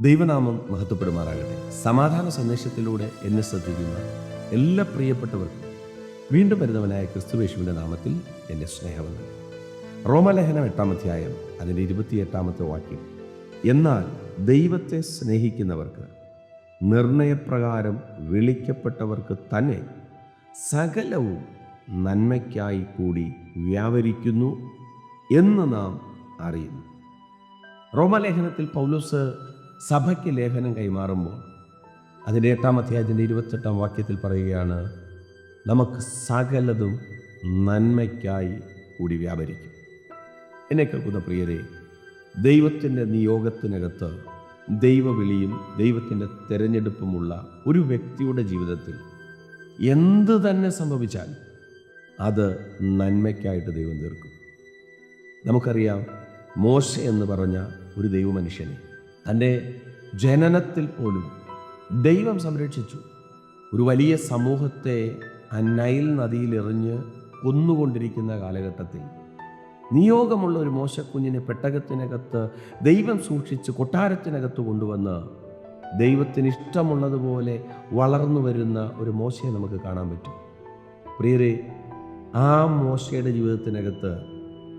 ദൈവനാമം മഹത്വപ്പെടുമാറാകട്ടെ. സമാധാന സന്ദേശത്തിലൂടെ എന്നെ ശ്രദ്ധിക്കുന്ന എല്ലാ പ്രിയപ്പെട്ടവർക്കും വീണ്ടും വരുന്നവനായ ക്രിസ്തുവേശുവിന്റെ നാമത്തിൽ എന്റെ സ്നേഹവന്ദനം. റോമലേഖനം എട്ടാം അധ്യായം അതിന്റെ ഇരുപത്തിയെട്ടാമത്തെ വാക്യം. എന്നാൽ ദൈവത്തെ സ്നേഹിക്കുന്നവർക്ക് നിർണയപ്രകാരം വിളിക്കപ്പെട്ടവർക്ക് തന്നെ സകലവും നന്മയ്ക്കായി കൂടി വ്യാപരിക്കുന്നു എന്ന് നാം അറിയുന്നു. റോമലേഖനത്തിൽ പൗലോസ് സഭയ്ക്ക് ലേഖനം കൈമാറുമ്പോൾ അതിന്റെ എട്ടാം അധ്യായത്തിന്റെ ഇരുപത്തെട്ടാം വാക്യത്തിൽ പറയുകയാണ് നമുക്ക് സകലതും നന്മയ്ക്കായി കൂടി വ്യാപരിക്കും. എന്നെ കേൾക്കുന്ന പ്രിയരെ ദൈവത്തിന്റെ നിയോഗത്തിനകത്ത് ദൈവവിളിയും ദൈവത്തിന്റെ തിരഞ്ഞെടുപ്പുമുള്ള ഒരു വ്യക്തിയുടെ ജീവിതത്തിൽ എന്ത് തന്നെ സംഭവിച്ചാൽ അത് നന്മയ്ക്കായിട്ട് ദൈവം തീർക്കും. നമുക്കറിയാം മോശ എന്ന് പറഞ്ഞ ഒരു ദൈവമനുഷ്യനെ തന്റെ ജനനത്തിൽ പോലും ദൈവം സംരക്ഷിച്ചു. ഒരു വലിയ സമൂഹത്തെ ആ നൈൽ നദിയിൽ എറിഞ്ഞ് കൊന്നുകൊണ്ടിരിക്കുന്ന കാലഘട്ടത്തിൽ നിയോഗമുള്ള ഒരു മോശക്കുഞ്ഞിനെ പെട്ടകത്തിനകത്ത് ദൈവം സൂക്ഷിച്ച് കൊട്ടാരത്തിനകത്ത് കൊണ്ടുവന്ന് ദൈവത്തിന് ഇഷ്ടമുള്ളതുപോലെ വളർന്നു വരുന്ന ഒരു മോശയെ നമുക്ക് കാണാൻ പറ്റും. പ്രിയരെ ആ മോശയുടെ ജീവിതത്തിനകത്ത്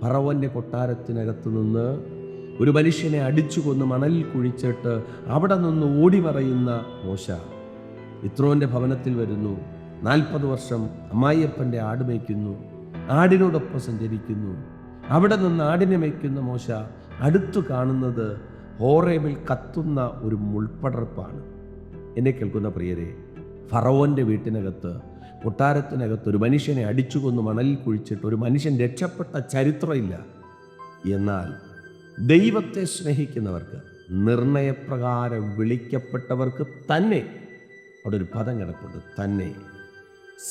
പറവന്റെ കൊട്ടാരത്തിനകത്ത് നിന്ന് ഒരു മനുഷ്യനെ അടിച്ചു കൊന്ന് മണലിൽ കുഴിച്ചിട്ട് അവിടെ നിന്ന് ഓടി മറയുന്ന മോശ. ഇത്രോന്റെ ഭവനത്തിൽ വരുന്നു. നാൽപ്പത് വർഷം അമ്മായിയപ്പന്റെ ആട് മേയ്ക്കുന്നു. ആടിനോടൊപ്പം സഞ്ചരിക്കുന്നു. അവിടെ നിന്ന് ആടിനെ മേയ്ക്കുന്ന മോശ അടുത്തു കാണുന്നത് ഹോറേബിൽ കത്തുന്ന ഒരു മുൾപ്പടർപ്പാണ്. എന്നെ കേൾക്കുന്ന പ്രിയരെ ഫറവോന്റെ വീട്ടിനകത്ത് കൊട്ടാരത്തിനകത്ത് ഒരു മനുഷ്യനെ അടിച്ചു കൊന്ന് മണലിൽ കുഴിച്ചിട്ട് ഒരു മനുഷ്യൻ രക്ഷപ്പെട്ട ചരിത്രമില്ല. എന്നാൽ ദൈവത്തെ സ്നേഹിക്കുന്നവർക്ക് നിർണയപ്രകാരം വിളിക്കപ്പെട്ടവർക്ക് തന്നെ അവിടെ ഒരു പദം കിടപ്പുണ്ട് തന്നെ.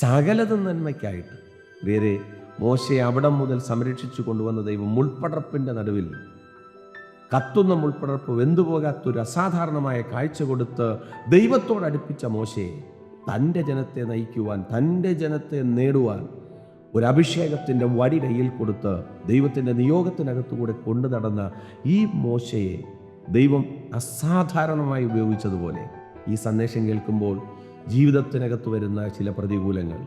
സകലതും നന്മയ്ക്കായിട്ട് വേറെ മോശയെ അവിടം മുതൽ സംരക്ഷിച്ചു കൊണ്ടുവന്ന ദൈവം മുൾപ്പടർപ്പിന്റെ നടുവിൽ കത്തുന്ന മുൾപ്പടർപ്പ് വെന്തുപോകാത്തൊരു അസാധാരണമായ കാഴ്ച കൊടുത്ത് ദൈവത്തോടടുപ്പിച്ച മോശയെ തന്റെ ജനത്തെ നയിക്കുവാൻ തന്റെ ജനത്തെ നേടുവാൻ ഒരു അഭിഷേകത്തിന്റെ വടി കയ്യിൽ കൊടുത്ത് ദൈവത്തിന്റെ നിയോഗത്തിനകത്തുകൂടെ കൊണ്ടു നടന്ന ഈ മോശയെ ദൈവം അസാധാരണമായി ഉപയോഗിച്ചതുപോലെ ഈ സന്ദേശം കേൾക്കുമ്പോൾ ജീവിതത്തിനകത്ത് വരുന്ന ചില പ്രതികൂലങ്ങൾ.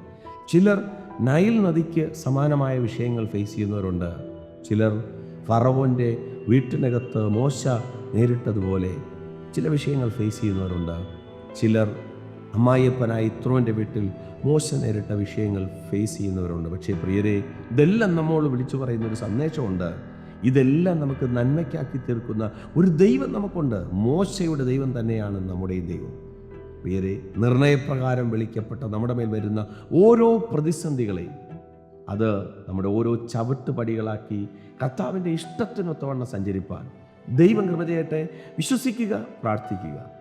ചിലർ നൈൽ നദിക്ക് സമാനമായ വിഷയങ്ങൾ ഫേസ് ചെയ്യുന്നവരുണ്ട്. ചിലർ ഫറവോന്റെ വീട്ടിനകത്ത് മോശ നേരിട്ടതുപോലെ ചില വിഷയങ്ങൾ ഫേസ് ചെയ്യുന്നവരുണ്ട്. ചിലർ അമ്മായിയപ്പനായ ഇത്രോന്റെ വീട്ടിൽ മോശ നേരിട്ട വിഷയങ്ങൾ ഫേസ് ചെയ്യുന്നവരുണ്ട്. പക്ഷേ പ്രിയരെ ഇതെല്ലാം നമ്മോട് വിളിച്ചു പറയുന്ന ഒരു സന്ദേശമുണ്ട്. ഇതെല്ലാം നമുക്ക് നന്മയ്ക്കാക്കി തീർക്കുന്ന ഒരു ദൈവം നമുക്കുണ്ട്. മോശയുടെ ദൈവം തന്നെയാണ് നമ്മുടെ ദൈവം. പ്രിയരെ നിർണയപ്രകാരം വിളിക്കപ്പെട്ട നമ്മുടെ മേൽ വരുന്ന ഓരോ പ്രതിസന്ധികളെയും അത് നമ്മുടെ ഓരോ ചവിട്ടുപടികളാക്കി കർത്താവിന്റെ ഇഷ്ടത്തിനൊത്തവണ്ണം സഞ്ചരിപ്പാൻ ദൈവം കൃപ വിശ്വസിക്കുക പ്രാർത്ഥിക്കുക.